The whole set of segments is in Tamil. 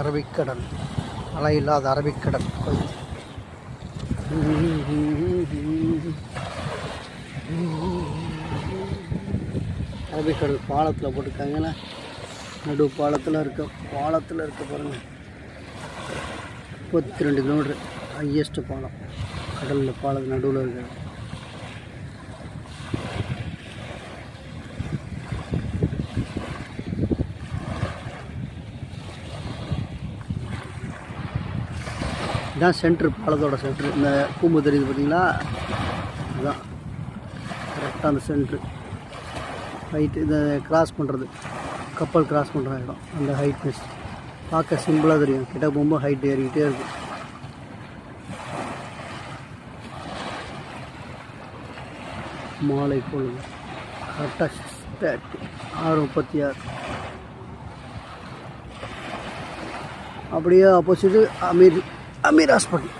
அரபிக்கடல். அலை இல்லாத அரபிக்கடல். குவைத் அரபிக்கடல் பாலத்தில் போட்டிருக்காங்கல்ல நடு பாலத்தில் இருக்க பாலத்தில் இருக்க பாருங்கள் முப்பத்தி ரெண்டு கிலோமீட்டர் ஹையஸ்ட்டு பாலம். கடலில் பாலத்து நடுவில் இருக்கிறது இதான் சென்ட்ரு பாலத்தோட சென்ட்ரு இந்த பூம்பு தெரியுது பார்த்தீங்களா? இதுதான் கரெக்டாக அந்த சென்ட்ரு ஹைட்டு இதை கிராஸ் பண்ணுறது கப்பல் கிராஸ் பண்ணுற இடம். அந்த ஹைட்னஸ் பார்க்க சிம்பிளாக தெரியும். கிட்ட போகும்போது ஹைட் ஏறிக்கிட்டே இருக்கும் மாலை பொழுது கரெக்டாக ஆறு முப்பத்தி ஆறு. அப்படியே ஆப்போசிட்டு அமீர் அமீர் ஹாஸ்பிட்டல்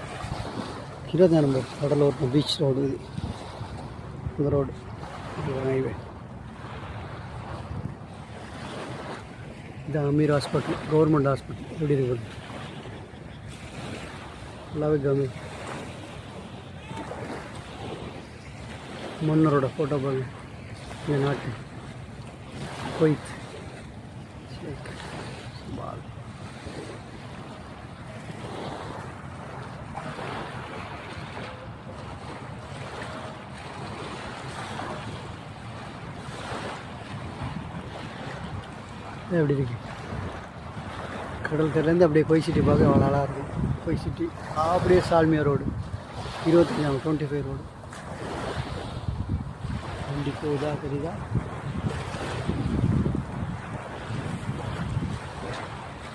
இருபத்தி நம்பர் கடலூர் பீச் ரோடு இது இந்த ரோடு ஹைவே இது அமீர் ஹாஸ்பிட்டல் கவர்மெண்ட் ஹாஸ்பிட்டல் எப்படி இருக்குது நல்லாவே கவர்மெண்ட் மன்னரோட ஃபோட்டோ பாருங்க இந்த நாட்டு குவைத் ஷேக் பால் இது எப்படி இருக்கு. கடல் கரையிலேருந்து அப்படியே கொய் சிட்டி பார்க்க அவ்வளோ அழகாக இருக்கும் கொய் சிட்டி அப்படியே சால்மியா ரோடு இருபத்தஞ்சாம் டுவெண்ட்டி ஃபைவ் ரோடு வண்டி போகுதா தெரியுதா?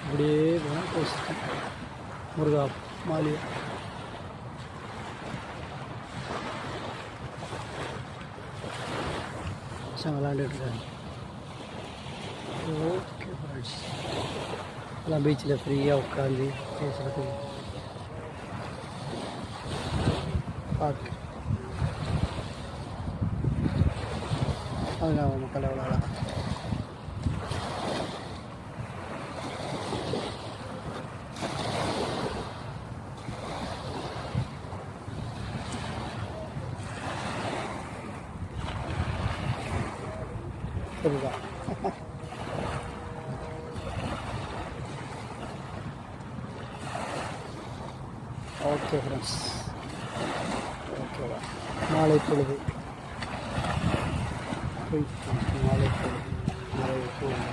அப்படியே போனால் கொய் சிட்டி முருகா மாலியா பசங்க விளாண்டுட்டு இருக்காங்க. лодки больше. Лобителя приел канди. Fuck. Oh no, I'm gonna go Here we go. Okay friends ஓகேவா மாலை பொழுது. போய் மாலை பொழுது. மாலை பொழுது.